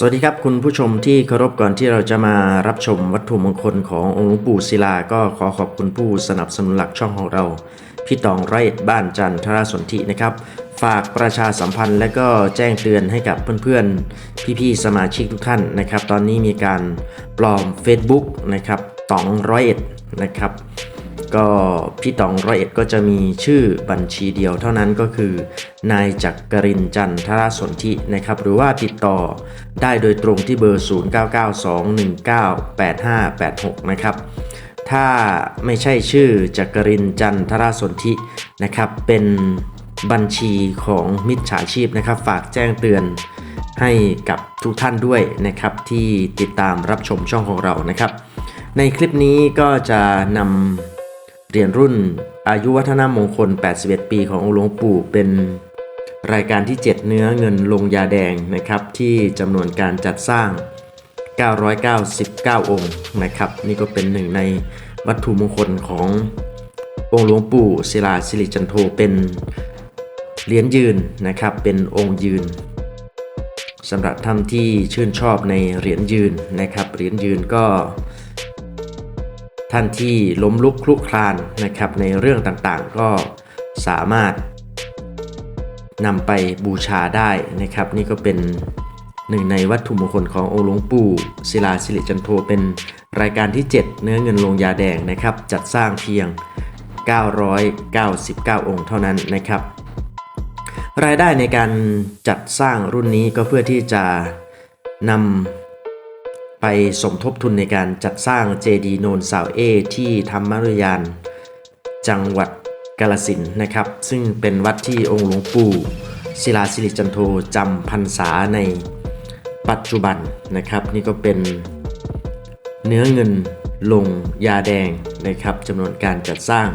สวัสดีครับคุณผู้ชมที่เคารพก่อนที่เราจะมารับชมวัตถุมงคลขององค์หลวงปู่ศิลา ก็ขอขอบคุณผู้สนับสนุนหลักช่องของเรา พี่ตองไร่บ้านจันทราสนธินะครับ ฝากประชาสัมพันธ์และก็แจ้งเตือนให้กับเพื่อนๆ พี่ๆ สมาชิกทุกท่านนะครับ ตอนนี้มีการปลอม Facebook นะครับตองร้อยเอ็ดนะครับ ก็พี่ตองร้อยเอ็ดก็จะมีชื่อบัญชีเดียวเท่านั้นก็คือ นายจักรินจันทรสนธินะครับ หรือว่าติดต่อได้โดยตรงที่เบอร์ 0992198586 นะครับ ถ้าไม่ใช่ชื่อจักรินจันทรสนธินะครับ เป็นบัญชีของมิจฉาชีพนะครับ ฝากแจ้งเตือนให้กับทุกท่านด้วยนะครับ ที่ติดตามรับชมช่องของเรานะครับ ในคลิปนี้ก็จะนำ เหรียญรุ่นอายุวัฒนมงคล 81 ปีขององค์หลวงปู่เป็นรายการที่ 7 เนื้อเงินลงยาแดงนะครับ ที่จำนวนการจัดสร้าง 999 องค์นะครับ นี่ก็เป็นหนึ่งในวัตถุมงคลขององค์หลวงปู่ศิลาสิริจันโทเป็นเหรียญยืนนะครับ เป็นองค์ยืนสำหรับท่านที่ชื่นชอบในเหรียญยืนนะครับเหรียญยืนก็ ท่านที่ล้มลุกคลุกคลานนะครับในเรื่องต่างๆ ก็สามารถนำไปบูชาได้นะครับ นี่ก็เป็นหนึ่งในวัตถุมงคลขององค์หลวงปู่ศิลาสิริจันโทเป็นรายการที่ 7 เนื้อเงินลงยาแดงนะครับ จัดสร้างเพียง 999 องค์เท่านั้นนะครับ รายได้ในการจัดสร้างรุ่นนี้ก็เพื่อที่จะนำ ไปสมทบทุนในการจัดสร้างเจดีโนนสาวเอ ที่ธรรมรุยาน จังหวัดกาลสินนะครับ ซึ่งเป็นวัดที่องค์หลวงปู่ศิลาสิริจันโทจำพรรษาในปัจจุบันนะครับ นี่ก็เป็นเนื้อเงินลงยาแดงนะครับจำนวนการจัดสร้าง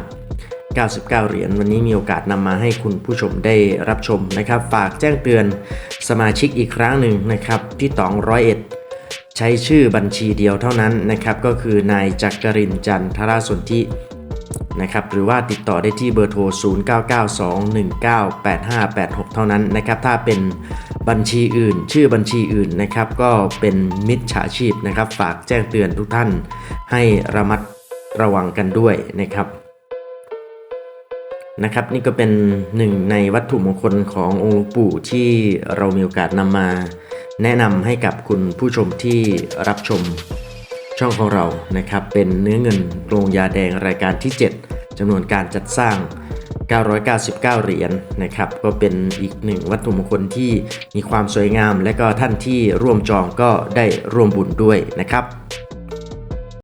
99 เหรียญวันนี้มีโอกาสนำมาให้คุณผู้ชมได้รับชมนะครับ ฝากแจ้งเตือนสมาชิกอีกครั้งหนึ่งนะครับที่ตองร้อยเอ็ด ใช้ชื่อบัญชีเดียวเท่านั้นนะครับก็คือนายจักรินจันทราสนธินะครับหรือว่าติดต่อได้ที่เบอร์โทร 0992198586 เท่านั้นนะครับถ้าเป็นบัญชีอื่น ชื่อบัญชีอื่นนะครับก็เป็นมิจฉาชีพนะครับ ฝากแจ้งเตือนทุกท่านให้ระมัดระวังกันด้วยนะครับนะครับนี่ก็เป็นหนึ่งในวัตถุมงคลขององค์หลวงปู่ที่เรามีโอกาสนำมา แนะนำให้กับคุณผู้ชมที่รับชมช่องของเรานะครับ เป็นเนื้อเงินโรงยาแดงรายการที่ 7จำนวนการจัดสร้าง 999 เหรียญนะครับ ก็เป็นอีกหนึ่งวัตถุมงคลที่มีความสวยงาม และก็ท่านที่ร่วมจองก็ได้ร่วมบุญด้วยนะครับ